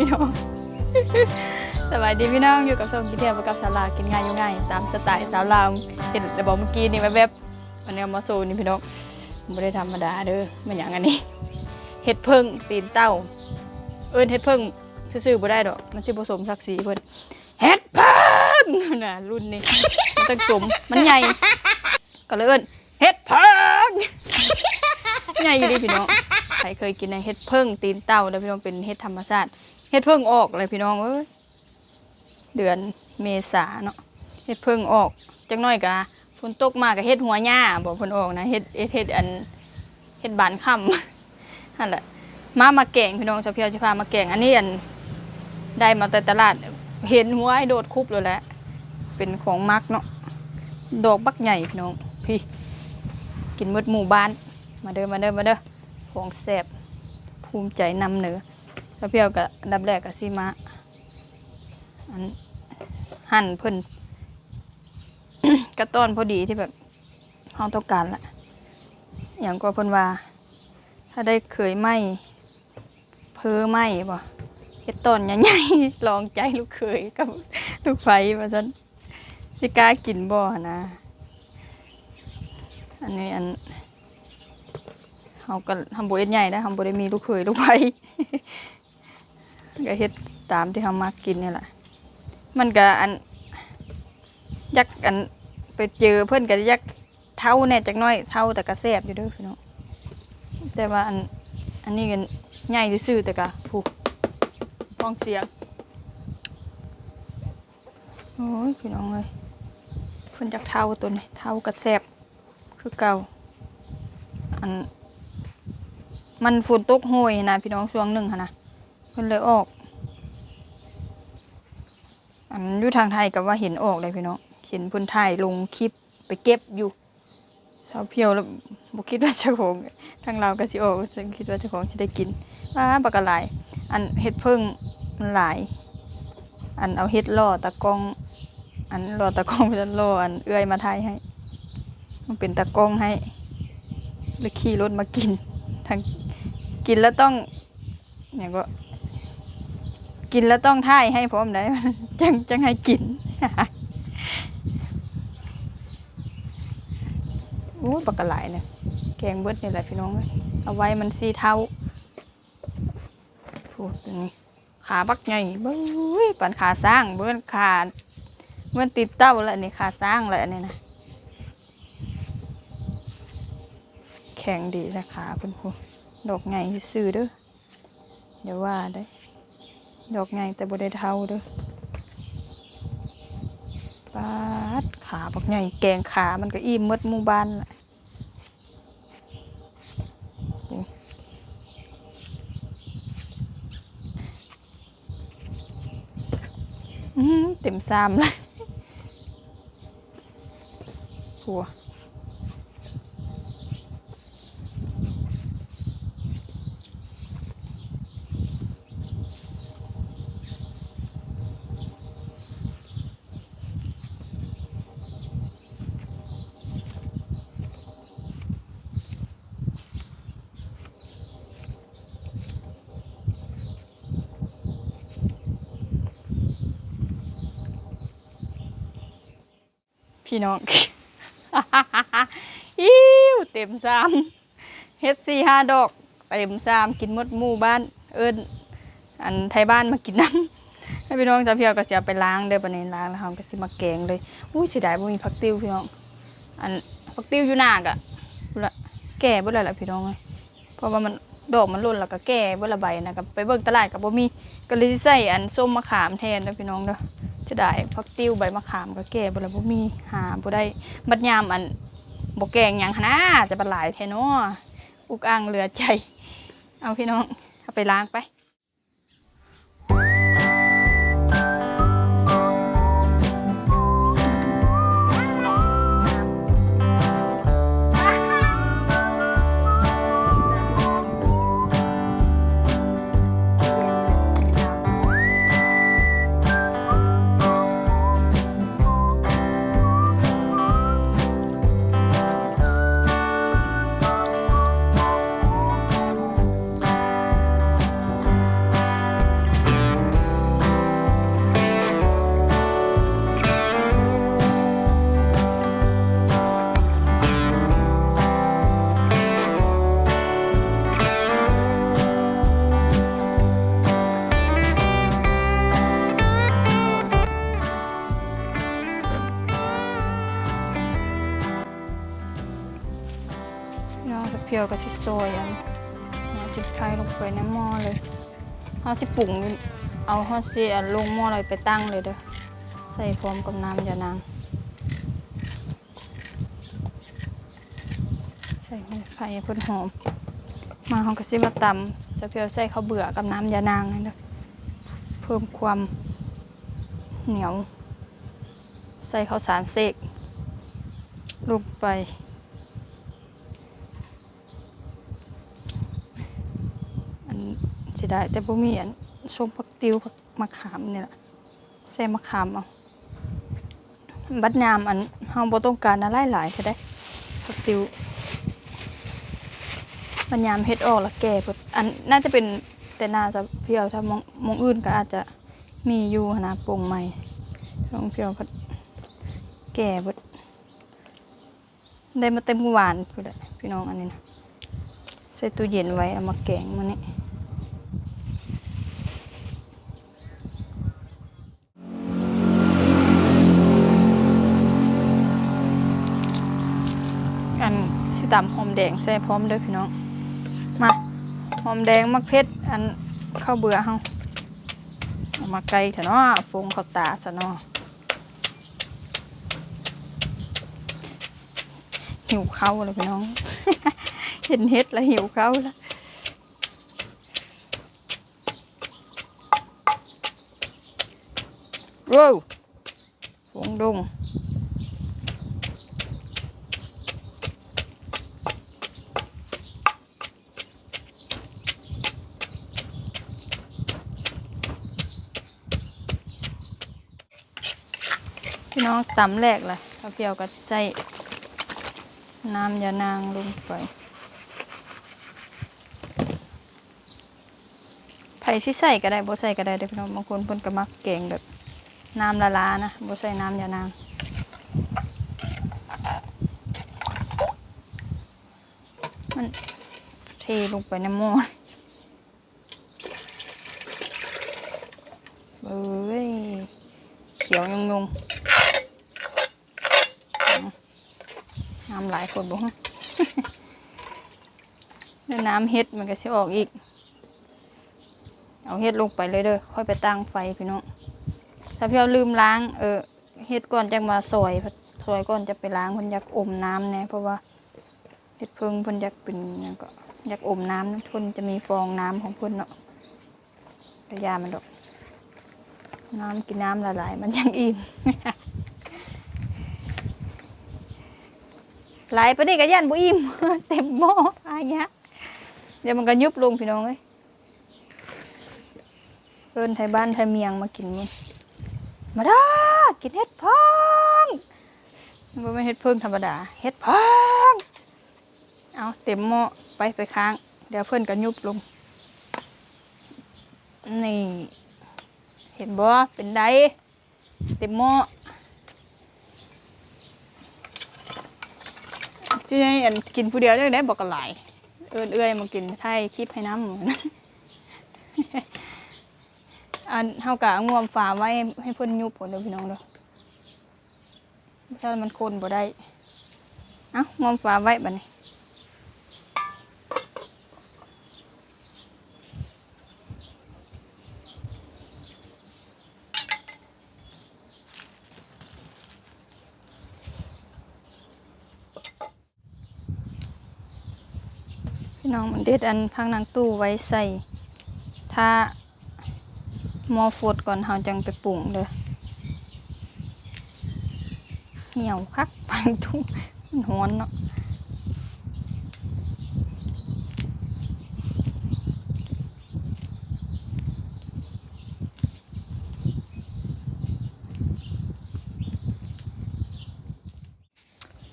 พี่น้องสบายดีพี่น้องอยู่กับชมพี่เทียมกับสาวลาวกินง่ายอยู่ง่ายตามสไตล์สาวลาวเห็นแต่บอกเมื่อกี้นี่แวบๆวันนี้เอามาโซนี่พี่น้องไม่ได้ธรรมดาเด้อมันอย่างอันนี้เห็ดเพิ่งตีนเต้า เอิ้นเห็ดเพิ่งซื่อๆบ่ได้ดอกมันสิผสมศักดิ์ศรีเพิ่นเห็ดเพิ่งน่ะรุ่นนี้มันต้องสมมันใหญ่ก็เลยเอิ้นเห็ดเพิ่งใหญ่อยู่ดีพี่น้องใครเคยกินในเห็ดเพิ่งตีนเต้าแล้วพี่น้องเป็นเห็ดธรรมชาติ เห็ดเพิ่งออกเลยพี่น้องเอ้ยเดือนเมษาเนาะเห็ดเพิ่งออกจังน้อยกะฝนตกมากกับเห็ดหัวหญ้าบอกเพิ่นออกนะเห็ดเฮ็ดอันเห็ดบานค่ำนั่นแหละมามาแกงพี่น้องชาวเพียวจะพามาแกงอันนี้อันได้มาแต่ตลาดเห็นหัวไอ้โดดคุบเลยแหละเป็นของมักเนาะดอกบักใหญ่พี่น้องพี่ กินมดหมู่บ้าน มาเด้อมาเด้อมาเด้อของแซ่บภูมิใจนำเหนือ ชาวเพียวกับดับแรกกับซีมาอันหั่นเพิ่นกระต้อนพอดีที่แบบเราต้องการละอย่างก็เพิ่นว่า ถ้าได้เคยไหมเพอไหมบ่เฮ็ดต้นใหญ่ๆลองใจลูกเคยกับลูกไฟว่าซั่นสิกล้ากินบ่นะ อันนี้อันเฮาก็ทำบ่เฮ็ดใหญ่นะเฮาบ่ได้มีลูกเคยลูกไฟ ก็เฮ็ดตามที่เฮามักกินนี่แหละ มันก็อันยักอันไปเจอเพิ่อนก็ยักเท่าแน่จักน่อยเท่าแต่ก็แซ่บอยู่ด้อพี่น้องแต่ว่าอันอันนี้กันใหญ่ซื่อแต่กะผูกฟังเสียงโอ้ยพี่น้องเลยเพิ่นจากเท้าตัวนี้เท้ากระแซบคือเก่าอันมันฝนตกโหยนะพี่น้องช่วงหนึ่งค่ะนะ เพิ่นเลยออก อันอยู่ทางไทยกับว่าเห็นออกเลยพี่น้องเห็นเพิ่นถ่ายลงคลิปไปเก็บอยู่ชาวเพียวแล้วบุคิดว่าเจ้าของทางเราก็สิโออกฉันคิดว่าเจ้าของจะได้กินว้าบักกะหลาย อันเห็ดเพิ่งมันหลาย อันเอาเห็ดล่อตะกอง อันล่อตะกองเป็นล่ออันเอื้อยมาทายให้ มันเป็นตะกองให้แล้วขี่รถมากินทางกินแล้วต้องเนี่ยก็ กินแล้วต้องท่ายให้พร้อมได้จังจังให้กินโอ้ยบักกะหลเนี่ยแกงเบิดนี่แหละพี่น้องเอาไว้มันสีเทาพูดตรงนี้ขาบักใหญ่เบ้ยปันขาสร้างเบิ้นขาเบิ้นติดเต้าแล้วนี่ขาสร้างแล้วนี่นะแข็งดีนะขาเพิ่นพูดอกใหญ่ซื่อเด้อเดี๋ยวว่าได้ ดอกใหญ่แต่บ่ได้เท่าเด้อปาดขาบักใหญ่แกงขามันก็อิ่มมดหมู่บ้านแหละเต็มซามเลยผัว พี่น้อง อิ้วเต็มซามเฮ็ดสี่ห้าดอกเต็มซามกินมดหมู่บ้าน เอิ้นอันไทยบ้านมากินน้ำให้พี่น้องจะเพียวก็จะเอาไปล้างเด้อปานนี้ล้างแล้วเราก็สิมาแกงเลยอุ้ยเสียดายบ่มีผักติ้วพี่น้องอันผักติ้วอยู่หน้าก็พุ่นละแก่เบ่แล้ล่ะพี่น้องเอ้ยเพราะว่ามันดอกมันหล่นแล้วก็แก่เบ่ละใบนะก็ไปเบิ่งตลาดก็บ่มีก็เลยสิใส่อันส้มมะขามแทนเด้อพี่น้องเด้อ จะได้พักติ้วใบมะขามก็แก่บ่ละบ่มีหาบ่ได้บัดยามอันบ่แกงหยังหั้นนะจะบัดหลายแท้เนาะอุกอ่างเหลือใจ เอาพี่น้องเอาไปล้างไป ยวกับชิโซยอันเอาจิบไข่ลงไปในหม้อเลยเอาสิปรุงเอาฮาสิอันลงหม้ออะไรไปตั้งเลยเด้อใส่พร้อมกับน้ำยานางใส่ไข่ให้เพิ่นหอม มาเฮาก็สิมาตำจะเพียวใส่ข้าวเบื่อกับน้ำยานางนั่นเด้อเพิ่มความเหนียว ใส่ข้าวสารเสกลงไป อันสิ ได้ แต่บ่มีอันส้มผักติวผักมะขามนี่แหละใส่มะขามเอาบัดยามอันเฮาบ่ต้องการอะไรหลายก็ได้ผักติวบัดยามเฮ็ดออกแล้วแก่เพิ่นอันน่าจะเป็นแต่น่าจะเพียวถ้ามองมองอื่นก็อาจจะมีอยู่นะปรุงใหม่ลองเพียวเพิ่นแก่เบิดได้มาเต็มหวานพุ่นแหละพี่น้องอันนี้นะใส่ตู้เย็นไว้เอามาแกงมันนี่อันสิ ตำหอมแดงใส่พร้อมด้อพี่น้อง มาหอมแดงมักเพชรอันข้าวเบื่อเฮาเอามาไกลเถอะเนาะฟงข้าวตาซะเนาะหิวข้าวเลยพี่น้อง เห็นเห็ดแล้วหิวเขาแล้วว้าวฟงดง องตำแรกเลยข้าวเปียวก็ใส่น้ำยานางลงไปไผ่สิใส่ก็ได้บ่ใส่ก็ได้เด้พี่น้องบางคนเพิ่นก็มักแกงแบบน้ำละลานะบ่ใส่น้ำยานางมันเทลงไปในหม้อเอ้ยเขียวยงยง น้ำหลายคนบ่ฮะแล้วน้ำเฮ็ดมันก็สิออกอีก เอาเฮ็ดลงไปเลยเด้อค่อยไปตั้งไฟพี่น้องถ้าพี่เอาลืมล้าง เออเฮ็ดก่อนจังมาซอยซอยก่อนจะไปล้างเพิ่นอยากอมน้ำแน่เพราะว่าเฮ็ดเพิ่งเพิ่นอยากเป็นยังก็อยากอมน้ำนะเพิ่นจะมีฟองน้ำของเพิ่นเนาะระยามันดอก น้ำกินน้ำละลายมันยังอิ่ม หลายปานนี้ก็ย่านบ่อิ่ม เต็มหม้ออายะเดี๋ยวมันก็ยุบลงพี่น้องเอ้ยเอินไทยบ้านไทยเมียงมากินนี่มาด้ากินเห็ดพองบ่แม่นเห็ดเพิ่งธรรมดาเห็ดพองเอาเต็มหม้อไปไปค้าง เดี๋ยวเพื่อนก็ยุบลง นี่ เห็นบ่เป็นไดเต็มหม้อ ที่ให้อันกินผู้เดียวได้ได้บอกกันหลาย เอินเอื้อยมากินไทยคลิปให้น้ำหมูนอันเฮากะงวมฝาไว้ให้เพิ่นยุบผลเด้อพี่น้องเด้อถ้ามันคนบ่ได้ เอ้างวมฝาไว้บัดนี้พี่น้องมัน เด็ดอันพังนางตู้ไว้ใส่ ถ้ามอฟดก่อนเฮาจังไปปรุงเด้อเหี่ยวคักปังทุ่มันฮ้อนเนาะ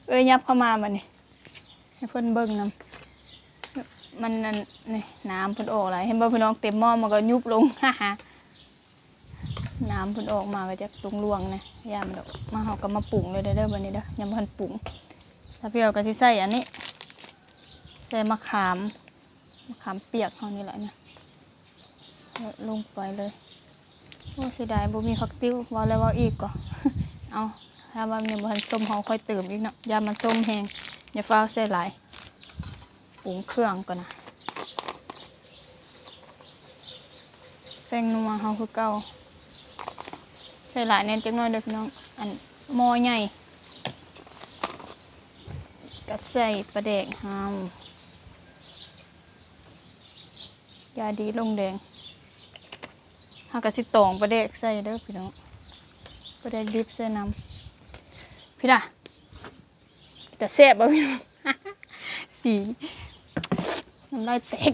เอ้ยยับเข้ามาบัดนี้ให้เพิ่นเบิ่งนำ มันนั่นนี่น้ำพิ่นออกหลเห็นบ่พี่น้องเต็มหม้อมันก็ยุบลงฮ่าฮ่าน้ำพิ่นออกมาก็จะลวงๆนะยามดอกมาเฮาก็มาปรุงเลยเด้อเด้อบัดนี้เด้อยาพิ่นปรุงถ้าพี่เอาก็สิใส่อันนี้ใส่มะขามมะขามเปียกเฮานี่แหละเนี่ยลงไปเลยโอ้เสียดายบ่มีผักติ้วว่าแล้วว่าอีกก็เอาถ้าว่ามันยังบ่ทันส้มเฮาค่อยเติมอีกเนาะยามมันส้มแห้งอย่าฟ้าวใส่หลาย รุงเครื่องก่อนนะแป้งนัวเฮาคือเก่าใส่หลายเน้นจักหน่อยเด้อพี่น้อง อันหม้อใหญ่ก็ใส่ปลาแดกหามยาดีลงแดงเฮาก็สิตองปลาแดกใส่เด้อพี่น้องปลาแดกดิบใส่น้ำพี่ล่ะแต่แซ่บบ่พี่น้อง สี น้ำลายแตก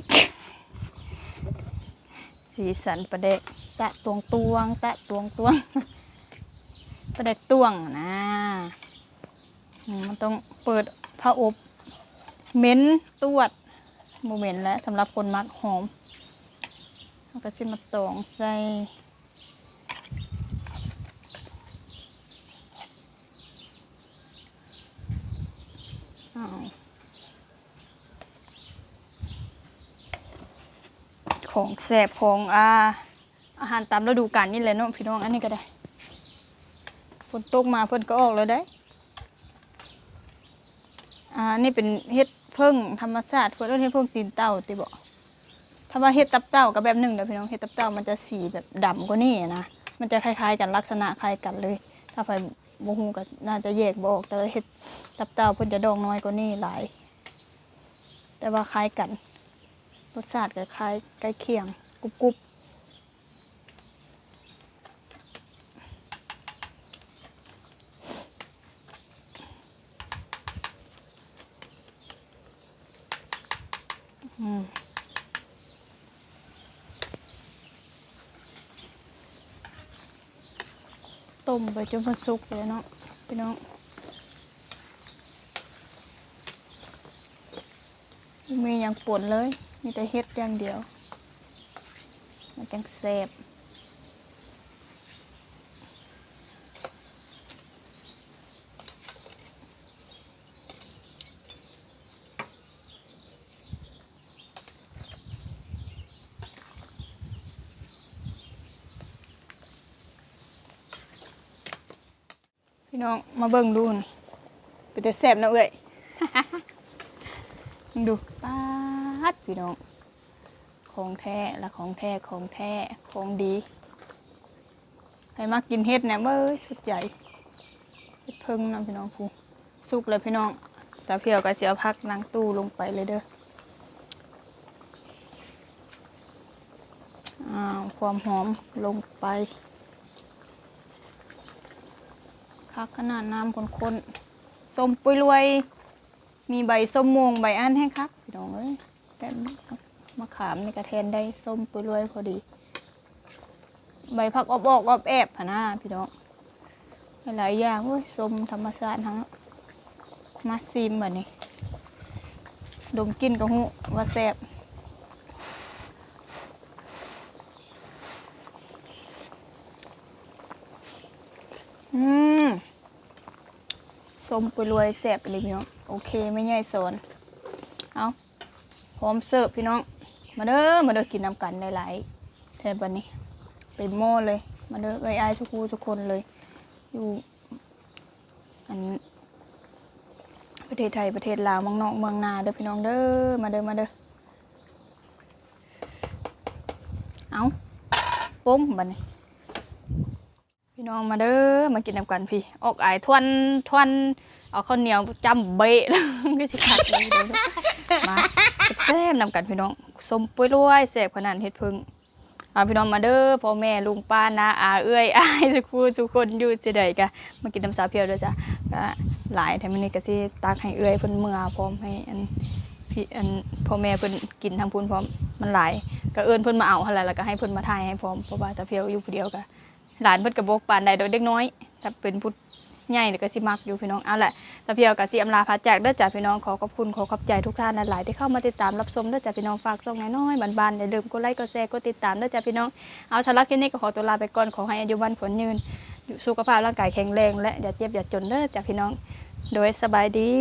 สีสันประเดกแตะตวงตวง แตะตวงตวงประเดกตวงนะมันต้องเปิดผ้าอบเหม็นตวดโมเมนแล้วสำหรับคนมักหอมเราก็สิมาตองใส่ ของแสบของอาอาหารตามฤดูกาลนี่แหละเนาะพี่น้องอันนี้ก็ได้ฝนตกมาเพิ่นก็ออกแล้วได้อ่านี่เป็นเฮ็ดเพิ่งธรรมชาติเพิ่นเอิ้นเฮ็ดเพิ่งตีนเต่าติบ่ถ้าว่าเฮ็ดตับเต่าก็แบบหนึงเด้อพี่น้องเฮ็ดตับเต่ามันจะสีแบบดำกว่านี้นะมันจะคล้ายๆกันลักษณะคล้ายกันเลย ถ้าไปบ่ฮู้ก็น่าจะแยกบ่ออกแต่เฮ็ดตับเต่าเพิ่นจะดองน้อยกว่านี้หลาย แต่ว่าคล้ายกัน รสชาติก็คล้ายใกล้เคียงกรุบกรุบอืมต้มไปจนมันสุกเลยเนาะพี่น้องมีอย่างป่นเลย มีแต่เฮ็ดอย่างเดียว มันจังแซ่บพี่น้องมาเบิ่งดูนี่เป็นแต่แซ่บนะเอ้ย ดูป๊า ดพี่น้องของแท้และของแท้ของแท้ของดีใครมากินเฮ็ดเนี่ยเบ้ยสุดใหญ่เฮ็ดเพิ่งนะพี่น้องผู้สุกเลยพี่น้องสาเพียวกับเสียพักล้างตู้ลงไปเลยเด้อความหอมลงไป คักขนาดน้ำข้นๆส้มปุยรวย มีใบส้มม่วงใบอันให้ครับพี่น้องเอ้ย แต่มะขามในกระเทนได้ส้มปุยรวยพอดี ใบผักอบออกอบแอบพะนะพี่น้องหลายอย่างโอ้ยส้มธรรมชาติทั้งมาซีมแบบนี้ ดมกลินกระหูว่าแซ่บอืมส้มปุยรวยแซ่บเลยพี่น้องโอเคไม่ใหญ่สอนเอา ร้อมเสิร์ฟพี่น้อง มาเด้อ มาเด้อกินน้ำกันหลายๆแทนบันนี้ เป็นหม้อเลย มาเด้อเอ้ยอายทุกคูทุกคนเลย อยู่ อันประเทศไทยประเทศลาวเมืองนอกเมืองนาเด้อพี่น้องเด้อ มาเด้อ มาเด้อ เอาปุ้มบันนี้ พี่น้องมาเด้อมากินน้ำกันพี่ ออกอายทวนทวนเอาข้าวเหนียวจำเบะแล้วก็สิขาดเลยมาแซ่บๆนำกันพี่น้องสมปุ้ยรวยแซ่บขนาดเฮ็ดพึ่งเอาพี่น้องมาเด้อพ่อแม่ลุงป้านาอาเอื้อยอายทุกคู่ทุกคนอยู่สิใดกะมากินน้ำสาเพียวเด้อจ้ะก็หลายแถมนี้ก็สิตักให้เอื้อยเพิ่นเมื่อพร้อมให้อันพี่อันพ่อแม่เพิ่นกินทางพูนพร้อมมันหลายก็เอิ้นเพิ่นมาเอาหั่นแหละแล้วก็ให้เพิ่นมาถ่ายให้พร้อมเพราะว่าสาเพียวอยู่ผู้เดียวก็ หลานเพิ่นกระบอกปานใดโดยเด็กน้อย ถ้าเป็นผู้ใหญ่เนี่ยก็สิมักอยู่พี่น้องเอาแหละสะเพียวกับสิอำลาพาจากเด้อจ้าพี่น้องขอขอบคุณขอขอบใจทุกท่านหลายที่เข้ามาติดตามรับชมเด้อจ้าพี่น้องฝากช่องน้อยๆบานๆอย่าลืมกดไลค์กดแชร์กดติดตามเด้อจ้าพี่น้องเอาสาระคลิปนี้ก็ขอตัวลาไปก่อนขอให้อายุวันผลยืนสุขภาพร่างกายแข็งแรงและอย่าเจ็บอย่าจนเด้อจ้าพี่น้อง โดยสบายดี